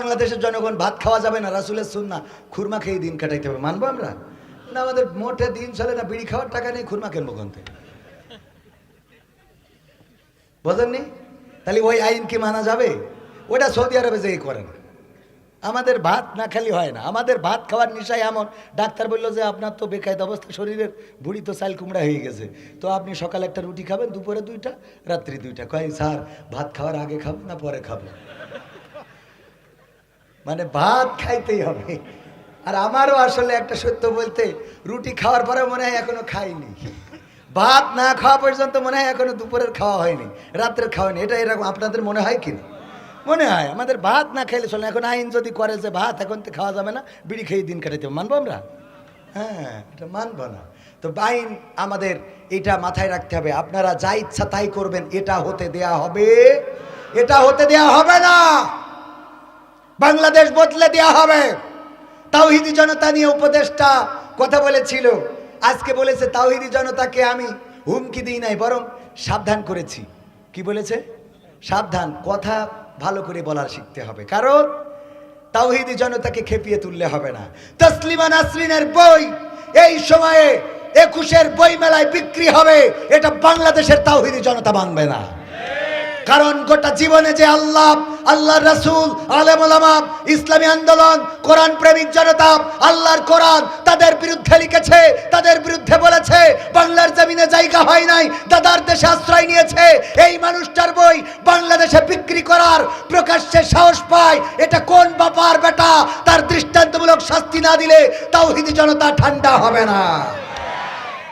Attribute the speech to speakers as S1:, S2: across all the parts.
S1: বাংলাদেশের জনগণ ভাত খাওয়া যাবে না, রাসুলের সুন্না খুরমা খেয়ে দিন কাটাইতে হবে, মানবো আমরা? না, আমাদের মোটে দিন চলে না, বিড়ি খাওয়ার টাকা নেই, খুরমা কিনবো কোনতে বোঝেননি? তাহলে ওই আইন কি মানা যাবে? ওটা সৌদি আরবে যেই করে না। আমাদের ভাত না খালি হয় না। আমাদের ভাত খাওয়ার নিশায় এমন। ডাক্তার বলল যে, আপনার তো বেকায়দ অবস্থা, শরীরের বুড়ি তো চাল কুমড়া হয়ে গেছে। তো আপনি সকালে একটা রুটি খাবেন, দুপুরে দুইটা, রাত্রি দুইটা। কয়, স্যার, ভাত খাওয়ার আগে খাব না পরে খাব? মানে ভাত খাইতেই হবে। আর আমারও আসলে একটা সত্য বলতে, রুটি খাওয়ার পরে মনে হয় এখনও খাইনি। ভাত না খাওয়া পর্যন্ত মনে হয় এখনও দুপুরের খাওয়া হয়নি, রাত্রের খাওয়া এটা এরকম আপনাদের মনে হয় কি না? মনে হয়, আমাদের ভাত না খাইলে চলে। এখন আইন যদি করে যে ভাত এখন তো খাওয়া যাবে না, বিড়ি খেয়ে দিন কাটাইতে। মানবো আমরা? হ্যাঁ এটা মানবো না। তো আইন আমাদের এটা মাথায় রাখতে হবে। আপনারা যা ইচ্ছা তাই করবেন, এটা হতে দেয়া হবে। এটা হতে দেয়া হবে না। বাংলাদেশ বদলে দেওয়া হবে। তাওহিদি জনতা নিয়ে উপদেষ্টা কথা বলেছিল। আজকে বলেছে, তাওহিদি জনতাকে আমি হুমকি দিই নাই, বরং সাবধান করেছি। কি বলেছে? সাবধান, কথা ভালো করে বলার শিখতে হবে। কারণ তাওহিদি জনতাকে খেপিয়ে তুললে হবে না। তসলিমা নাসরিনের বই এই সময়ে একুশের বই মেলায় বিক্রি হবে। এটা বাংলাদেশের তাওহিদি জনতা মানবে না। কারণ গোটা জীবনে যে আল্লাহ, আল্লাহর রাসূল, আলেম ইসলামী আন্দোলন, কোরআন প্রেমিক জনতা, আল্লাহর কোরআন তাদের বিরুদ্ধে লিখেছে, তাদের বিরুদ্ধে বলেছে, বাংলার জমিনে জায়গা হয় নাই, দাদার দেশে আশ্রয় নিয়েছে, এই মানুষটার বই বাংলাদেশে বিক্রি করার প্রকাশ্যে সাহস পায়, এটা কোন বাপার বেটা? তার দৃষ্টান্তমূলক শাস্তি না দিলে তাও তাওহিদি জনতা ঠান্ডা হবে না।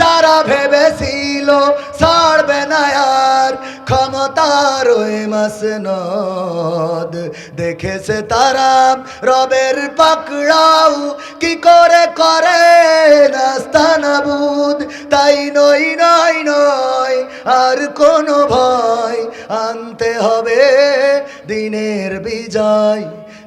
S1: যারা ভেবেছিল ছাড়বে না আর ক্ষমতার ওই মাসনদ। দেখেছে তারা রবের পাকড়াও কি করে করে নাস্তানাবুদ তাই নই নই নয় আর কোনো ভয় আনতে হবে দিনের বিজয়।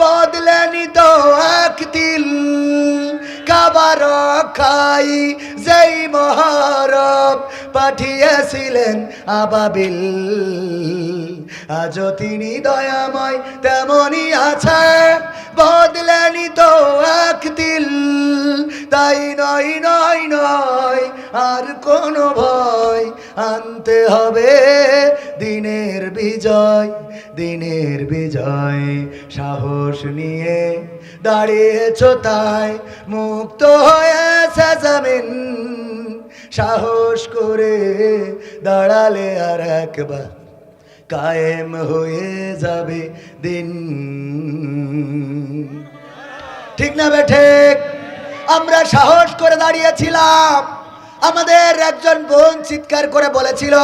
S1: বদলেনি তো এক দিল। কাবার খাই যেই মহারব পাঠিয়েছিলেন আবাবিল। আজও তিনি দয়াময় তেমনই আছে। বদলেনি তো এক দিল। তাই নয় নয় নয়, আর কোনো ভয় আনতে হবে। দিনের বিজয় দিনের বিজয়। সাহস নিয়ে দাঁড়িয়েছ তাই মুক্ত হয়েছে জমিন সাহস করে দাঁড়ালে আর একবার কায়েম হয়ে যাবে দিন। ঠিক না বে, ঠিক? আমরা সাহস করে দাঁড়িয়েছিলাম। আমাদের একজন বোন চিৎকার করে বলেছিল,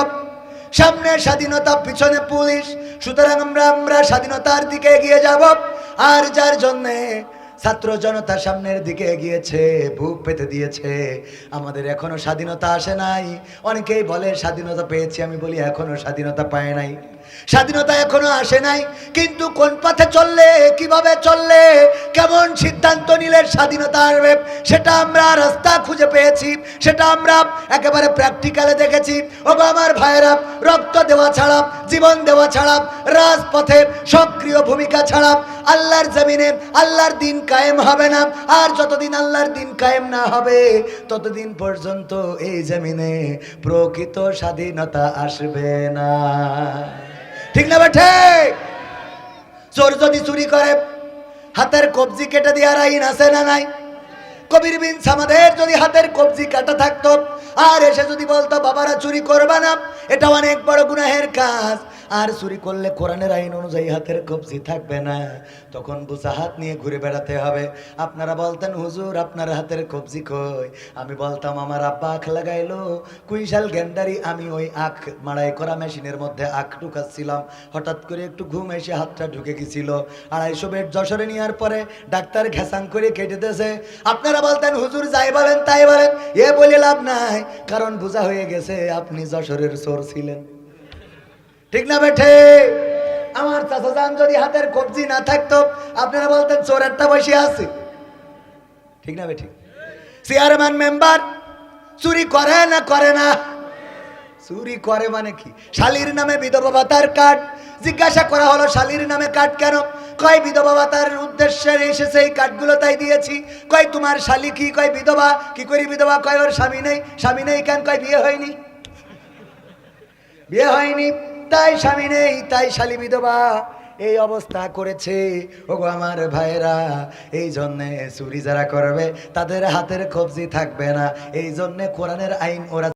S1: সামনে স্বাধীনতা, পিছনে পুলিশ, সুতরাং আমরা আমরা স্বাধীনতার দিকে এগিয়ে যাব। আর যার জন্যে ছাত্র জনতা সামনের দিকে এগিয়েছে বুক পেতে দিয়েছে। আমাদের এখনও স্বাধীনতা আসে নাই। অনেকেই বলে, স্বাধীনতা পেয়েছি আমি বলি, এখনও স্বাধীনতা পায় নাই। স্বাধীনতা এখনও আসে নাই, কিন্তু কোন পথে চললে, কীভাবে চললে, কেমন সিদ্ধান্ত নিলে স্বাধীনতা আসবে, সেটা আমরা রাস্তা খুঁজে পেয়েছি, সেটা আমরা একেবারে প্র্যাকটিক্যালে দেখেছি। ও আমার ভাইয়েরা, রক্ত দেওয়া ছাড়া, জীবন দেওয়া ছাড়া, রাজপথে সক্রিয় ভূমিকা ছাড়া, আল্লাহর জমিনে আল্লাহর দিন কায়েম হবে না, আর যতদিন আল্লাহর দিন কায়েম না হবে, ততদিন পর্যন্ত এই জমিনে প্রকৃত স্বাধীনতা আসবে না। ঠিক না বেঠে? চোর যদি চুরি করে, হাতের কবজি কেটে দেওয়ার আইন আছে না নাই? কবির বিন সামাদের যদি হাতের কবজি কাটা থাকতো, আর এসে যদি বলতো, বাবারা চুরি করবা না, এটা অনেক বড় গুনাহের কাজ। আর চুরি করলে কোরআনের আইন অনুযায়ী হাতের কবজি থাকবে না। তখন বুঝা হাত নিয়ে ঘুরে বেড়াতে হবে। আপনারা বলতেন, হুজুর, আপনার হাতের কবজি কই? আমি বলতাম, আমার আব্বা আখ লাগাইলো। কুইশাল গ্যান্ডারি আমি ওই আখ মাড়াই করা মেশিনের মধ্যে আখ ঢুকাচ্ছিলাম। হঠাৎ করে একটু ঘুম এসে হাতটা ঢুকে গেছিল। আড়াইশো বেড যশোরে নেওয়ার পরে ডাক্তার ঘেসাং করে কেটে দিয়েছে। আপনারা বলতেন, হুজুর, যাই বলেন, তাই বলেন। এ বলে লাভ নাই, কারণ বোঝা হয়ে গেছে, আপনি যশোরের চোর ছিলেন। ঠিক না বেঠে আমার চাচা যান যদি হাতের কবজি না থাকতো, আপনারা বলতেন চোরেরটা বসে আছে। ঠিক না বেঠি চেয়ারম্যান মেম্বার চুরি করে না করে না? চুরি করে মানে কি? শালির নামে বিধবা ভাতার কার্ড। জিজ্ঞাসা করা হলো, শালির নামে কার্ড কেন? কয়, বিধবা ভাতার উদ্দেশ্যে এসেছে, এই কার্ডগুলো তাই দিয়েছি। কয়, তোমার শালি কি? কয়, বিধবা? কি করি বিধবা? কয়, ওর স্বামী নেই? স্বামী নেই কেন? কয়, বিয়ে হয়নি। বিয়ে হয়নি। তাই স্বামী নেই, তাই শালী বিধবা এই অবস্থা করেছে। ওগো আমার ভাইরা এই জন্যে চুরি যারা করবে, তাদের হাতের কবজি থাকবে না। এই জন্যে কোরআনের আইন ওরা